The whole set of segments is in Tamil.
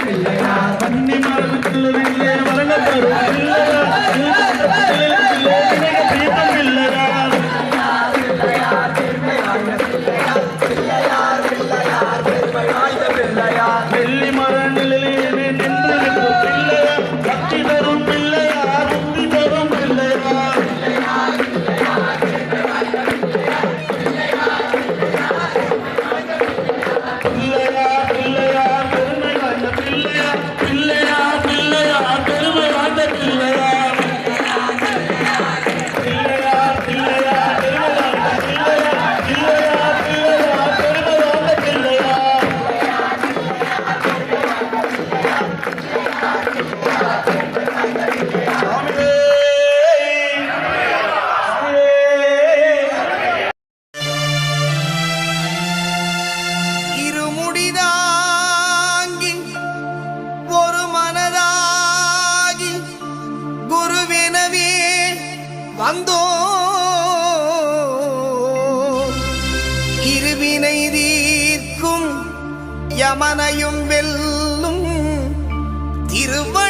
பிள்ளையார் வன்னி மரபு பிள்ளையே வரணத்தரு இருவினை தீர்க்கும் யமனையும் வெல்லும் திருவள்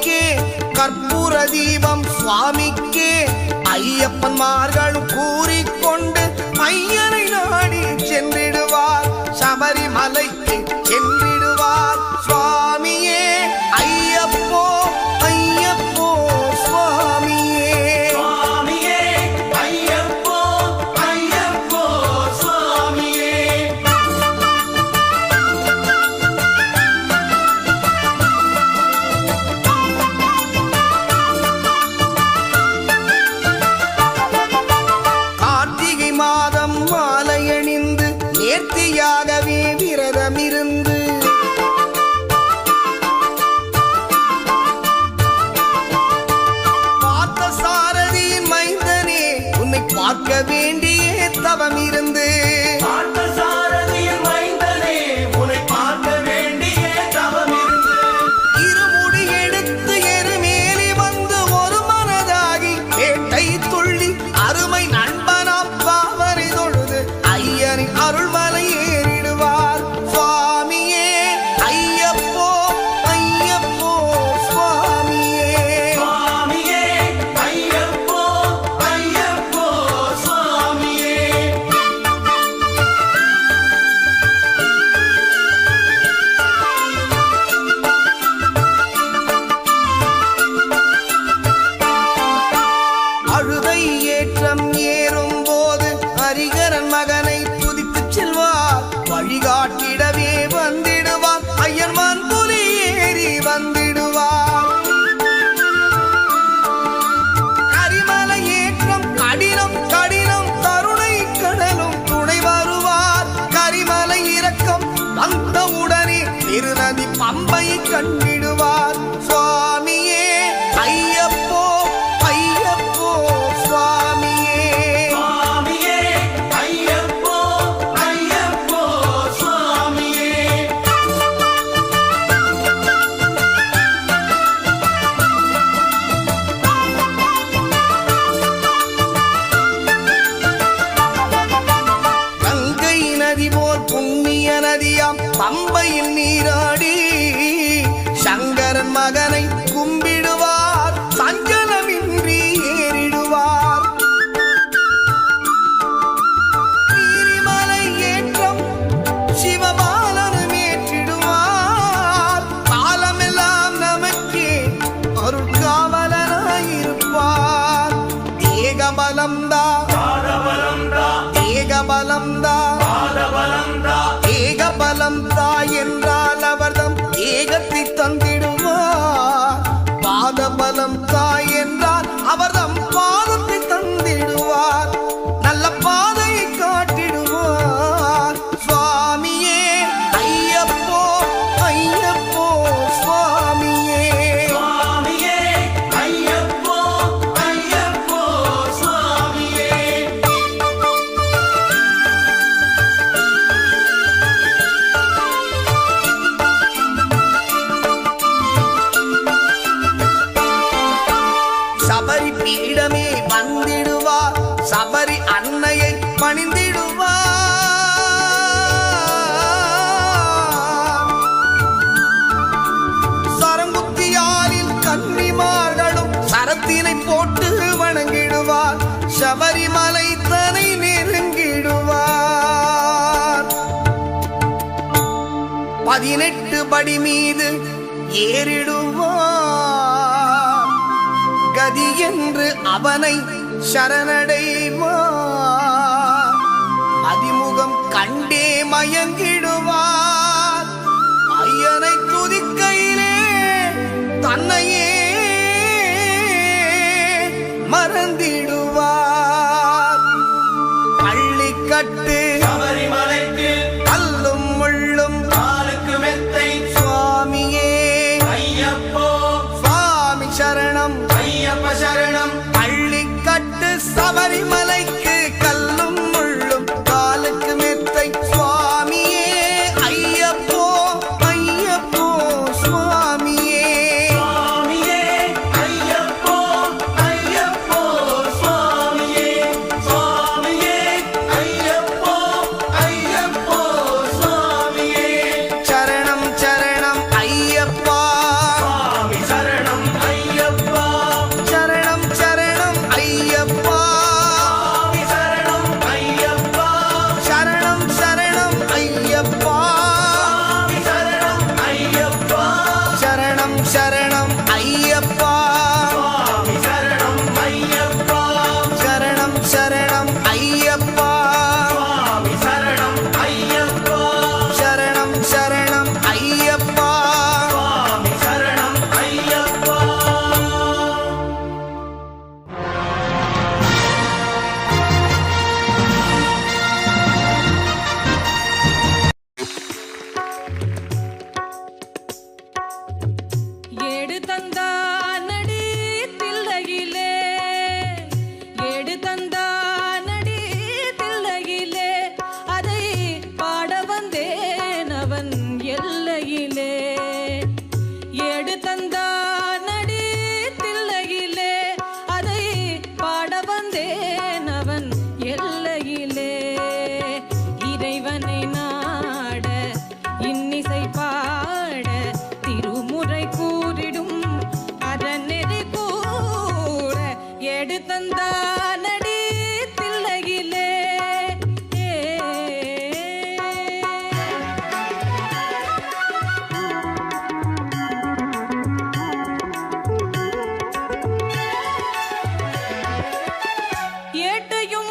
சுவாமிக்கே கற்பூர தீபம் சுவாமிக்கே ஐயப்பன் மார்களும் கூறிக்கொண்டு ஐயனை நாடி சென்றிடுவார். சபரிமலை love me lying பதினெட்டு படி மீது ஏறிடுவான். கதி என்று அவனை சரணடைவான். அதிமுகம் கண்டே மயங்கிடுவான். ஐயனை துதிக்கையிலே தன்னையே மறந்திடுவார் ஏட்டையும்